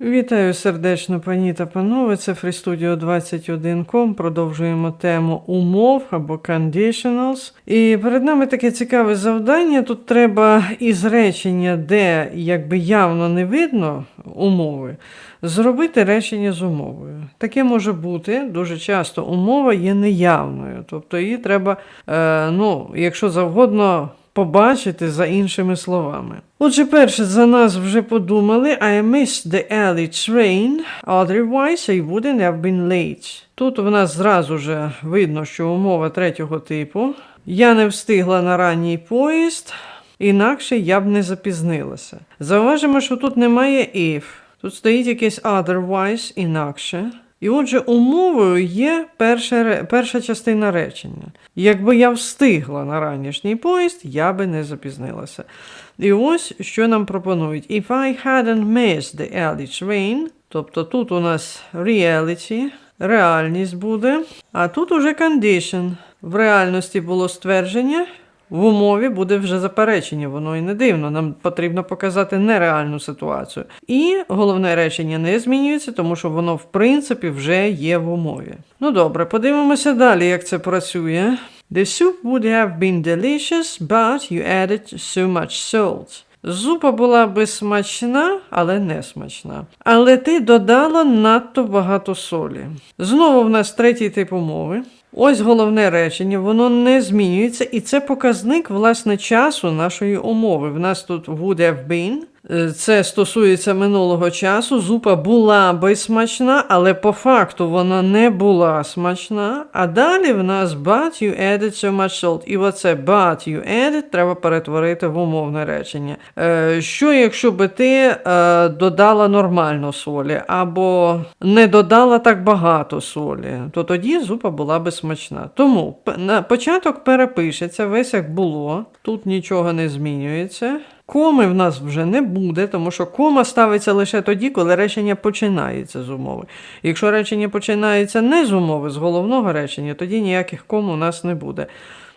Вітаю сердечно, пані та панове. Це FreeStudio 21.com. Продовжуємо тему умов або conditionals. І перед нами таке цікаве завдання. Тут треба із речення, де якби явно не видно умови, зробити речення з умовою. Таке може бути. Дуже часто умова є неявною. Тобто її треба, е, ну, якщо завгодно. Побачити за іншими словами. Отже, перше за нас вже подумали I missed the early train, otherwise I wouldn't have been late. Тут в нас зразу же видно, що умова третього типу. Я не встигла на ранній поїзд, інакше я б не запізнилася. Зауважимо, що тут немає if. Тут стоїть якесь otherwise інакше. І отже, умовою є перша, перша частина речення. Якби я встигла на ранішній поїзд, я би не запізнилася. І ось що нам пропонують. If I hadn't missed the early train, тобто тут у нас reality, реальність буде, а тут уже condition. В реальності було ствердження, в умові буде вже заперечення, воно і не дивно. Нам потрібно показати нереальну ситуацію. І головне речення не змінюється, тому що воно, в принципі, вже є в умові. Ну добре, подивимося далі, як це працює. The soup would have been delicious, but you added so much salt. Зупа була би смачна, але не смачна. Але ти додала надто багато солі. Знову в нас третій тип умови. Ось головне речення, воно не змінюється, і це показник власне часу нашої умови. В нас тут would have been. Е, Це стосується минулого часу. Зупа була би смачна, але по факту вона не була смачна. А далі в нас but you added so much salt. І оце but you added треба перетворити в умовне речення. Е, Що якщо би ти е, додала нормально солі, або не додала так багато солі, то тоді зупа була би смачна. Тому на початок перепишеться весь як було, тут нічого не змінюється. Коми в нас вже не буде, тому що кома ставиться лише тоді, коли речення починається з умови. Якщо речення починається не з умови, з головного речення, тоді ніяких ком у нас не буде.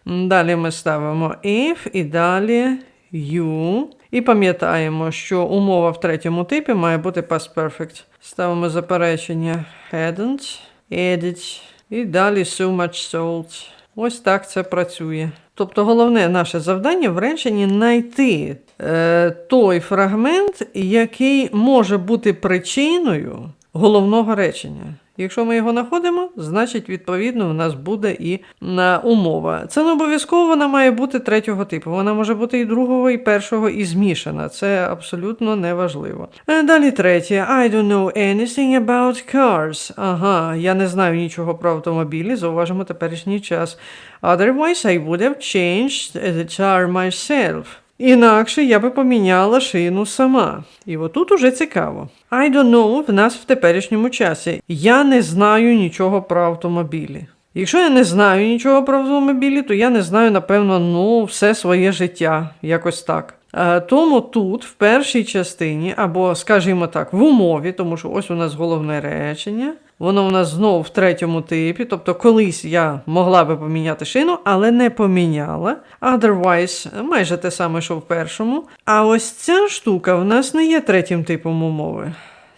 Далі ми ставимо if і далі you. І пам'ятаємо, що умова в третьому типі має бути past perfect. Ставимо заперечення hadn't, added, і далі so much salt. Ось так це працює. Тобто головне наше завдання в реченні знайти е, той фрагмент, який може бути причиною головного речення. Якщо ми його знаходимо, значить, відповідно, в нас буде і на умова. Це не обов'язково вона має бути третього типу. Вона може бути і другого, і першого, і змішана. Це абсолютно неважливо. Е, Далі третє. I don't know anything about cars. Ага, я не знаю нічого про автомобілі, зауважимо теперішній час. Otherwise, I would have changed the tire myself. Інакше я би поміняла шину сама. І отут уже цікаво. I don't know в нас в теперішньому часі. Я не знаю нічого про автомобілі. Якщо я не знаю нічого про автомобілі, то я не знаю, напевно, ну, все своє життя, якось так. Е, Тому тут, в першій частині, або, скажімо так, в умові, тому що ось у нас головне речення, воно у нас знову в третьому типі, тобто колись я могла би поміняти шину, але не поміняла. Otherwise, майже те саме, що в першому. А ось ця штука в нас не є третім типом умови.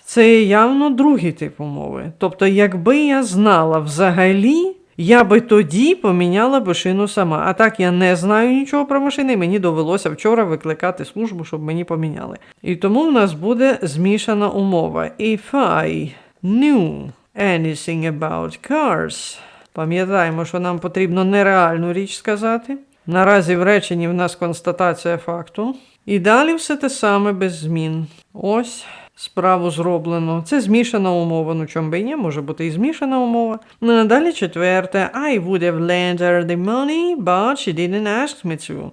Це явно другий тип умови. Тобто, якби я знала взагалі, я би тоді поміняла би шину сама. А так я не знаю нічого про машини. Мені довелося вчора викликати службу, щоб мені поміняли. І тому в нас буде змішана умова. If I knew anything about cars. Пам'ятаємо, що нам потрібно нереальну річ сказати. Наразі в реченні в нас констатація факту. І далі все те саме без змін. Ось справу зроблено. Це змішана умова. Ну чом би і ні, може бути і змішана умова. Ну, далі четверте. I would have lent her the money, but she didn't ask me to.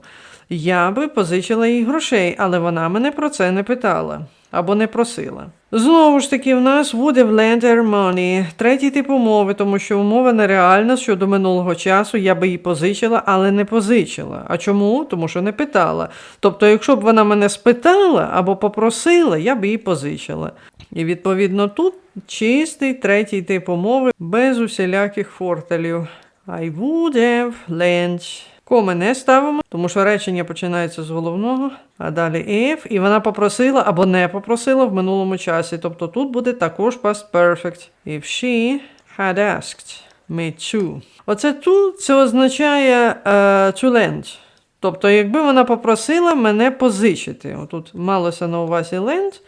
Я би позичила їй грошей, але вона мене про це не питала або не просила. Знову ж таки, в нас have lent her money. Третій тип умови, тому що умова нереальна щодо минулого часу. Я би їй позичила, але не позичила. А чому? Тому що не питала. Тобто, якщо б вона мене спитала або попросила, я б їй позичила. І відповідно тут чистий третій тип умови без усіляких фортелів. I would have lent Коми не ставимо, тому що речення починається з головного, а далі if, і вона попросила або не попросила в минулому часі. Тобто тут буде також past perfect. If she had asked me to. Оце to це означає е, to lend. Тобто, якби вона попросила мене позичити. Отут малося на увазі lend,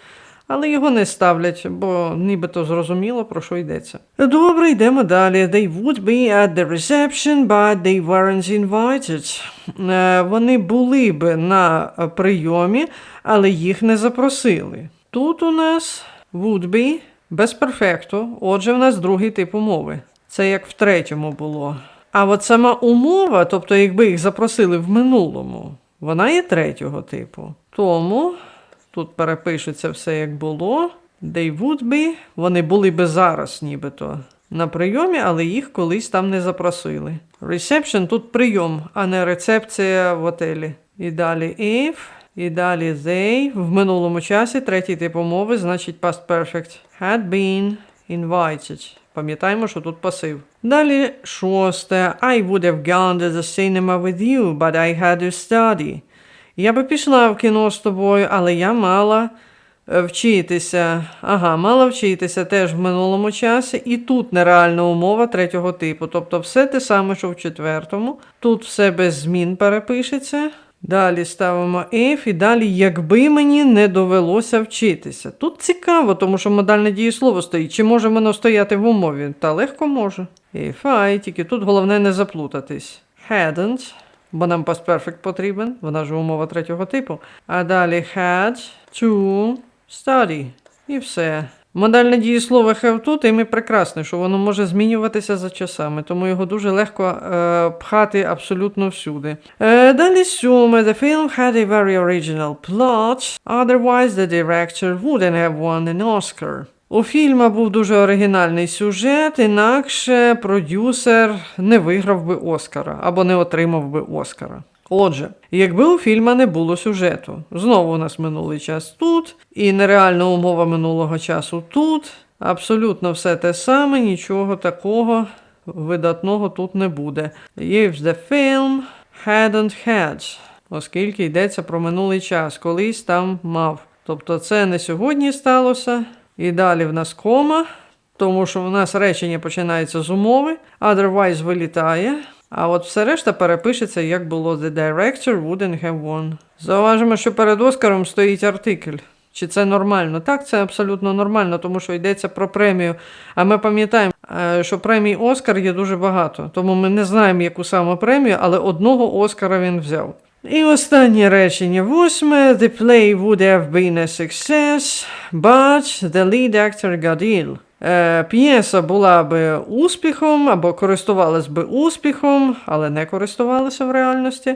але його не ставлять, бо нібито зрозуміло, про що йдеться. Добре, йдемо далі. They would be at the reception, but they weren't invited. Е, Вони були би на прийомі, але їх не запросили. Тут у нас would be без перфекту, отже, в нас другий тип умови. Це як в третьому було. А от сама умова, тобто, якби їх запросили в минулому, вона є третього типу. Тому тут перепишеться все як було. They would be, вони були би зараз, нібито на прийомі, але їх колись там не запросили. Reception тут прийом, а не рецепція в отелі. І далі if, і далі they в минулому часі, третій тип умови, значить past perfect. Had been invited. Пам'ятаємо, що тут пасив. Далі шосте. I would have gone to the cinema with you, but I had to study. Я би пішла в кіно з тобою, але я мала е, вчитися. Ага, мала вчитися теж в минулому часі. І тут нереальна умова третього типу. Тобто все те саме, що в четвертому. Тут все без змін перепишеться. Далі ставимо if і далі, якби мені не довелося вчитися. Тут цікаво, тому що модальне дієслово стоїть. Чи може воно стояти в умові? Та легко може. If I, тільки тут головне не заплутатись. Hadn't, бо нам perfect потрібен, вона ж умова третього типу. А далі had to study. І все. Модальне дієслово have тут тим і прекрасне, що воно може змінюватися за часами, тому його дуже легко е, пхати абсолютно всюди. Е, далі сьоме. The film had a very original plot, otherwise the director wouldn't have won an Oscar. У фільму був дуже оригінальний сюжет, інакше продюсер не виграв би Оскара або не отримав би Оскара. Отже, якби у фільма не було сюжету, знову у нас минулий час тут, і нереальна умова минулого часу тут. Абсолютно все те саме, нічого такого видатного тут не буде. If the film hadn't had, оскільки йдеться про минулий час, колись там мав. Тобто це не сьогодні сталося, і далі в нас кома, тому що в нас речення починається з умови, otherwise вилітає. А от все решта перепишеться, як було The director wouldn't have won. Зауважимо, що перед Оскаром стоїть артикль. Чи це нормально? Так, це абсолютно нормально, тому що йдеться про премію. А ми пам'ятаємо, е, що премій Оскар є дуже багато. Тому ми не знаємо, яку саме премію, але одного Оскара він взяв. І останнє речення восьме. The play would have been a success, but the lead actor got ill. Е, п'єса була би успіхом або користувалась би успіхом, але не користувалася в реальності.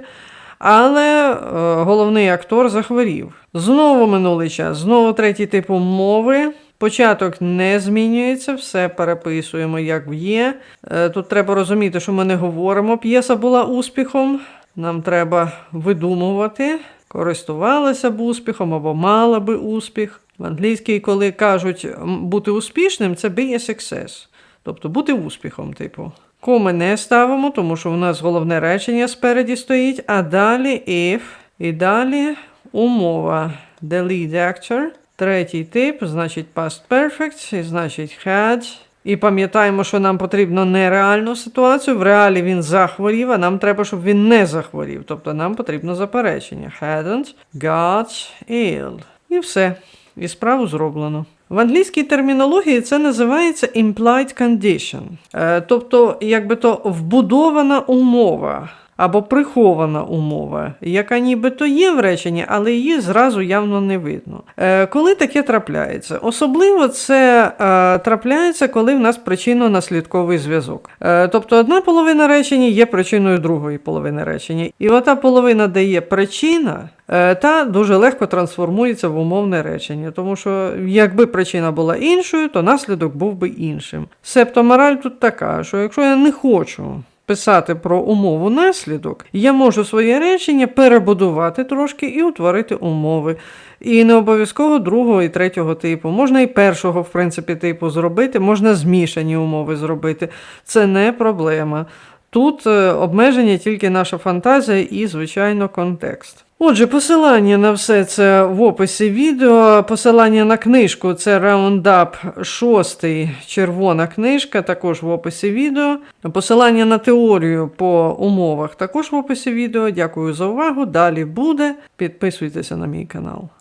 Але е, головний актор захворів. Знову минулий час, знову третій тип умови. Початок не змінюється, все переписуємо, як є. Е, тут треба розуміти, що ми не говоримо. П'єса була успіхом. Нам треба видумувати, користувалася б успіхом або мала би успіх. В англійській, коли кажуть бути успішним, це be a success. Тобто бути успіхом, типу. Коми не ставимо, тому що у нас головне речення спереді стоїть, а далі if, і далі умова. The lead actor. Третій тип, значить past perfect, і значить had. І пам'ятаємо, що нам потрібно не реальну ситуацію. В реалі він захворів, а нам треба, щоб він не захворів. Тобто нам потрібно заперечення. Hadn't got ill. І все. І справу зроблено. В англійській термінології це називається implied condition. Е, тобто, якби то вбудована умова або прихована умова, яка нібито є в реченні, але її зразу явно не видно. Е, коли таке трапляється? Особливо це е, трапляється, коли в нас причинно-наслідковий зв'язок. Е, тобто одна половина речення є причиною другої половини речення. І ота половина, де є причина, е, та дуже легко трансформується в умовне речення. Тому що якби причина була іншою, то наслідок був би іншим. Себто мораль тут така, що якщо я не хочу писати про умову наслідок, я можу своє речення перебудувати трошки і утворити умови. І не обов'язково другого і третього типу. Можна і першого, в принципі, типу зробити, можна змішані умови зробити. Це не проблема. Тут е, обмеження тільки наша фантазія і, звичайно, контекст. Отже, посилання на все це в описі відео. Посилання на книжку це Roundup 6, червона книжка, також в описі відео. Посилання на теорію по умовах також в описі відео. Дякую за увагу. Далі буде. Підписуйтеся на мій канал.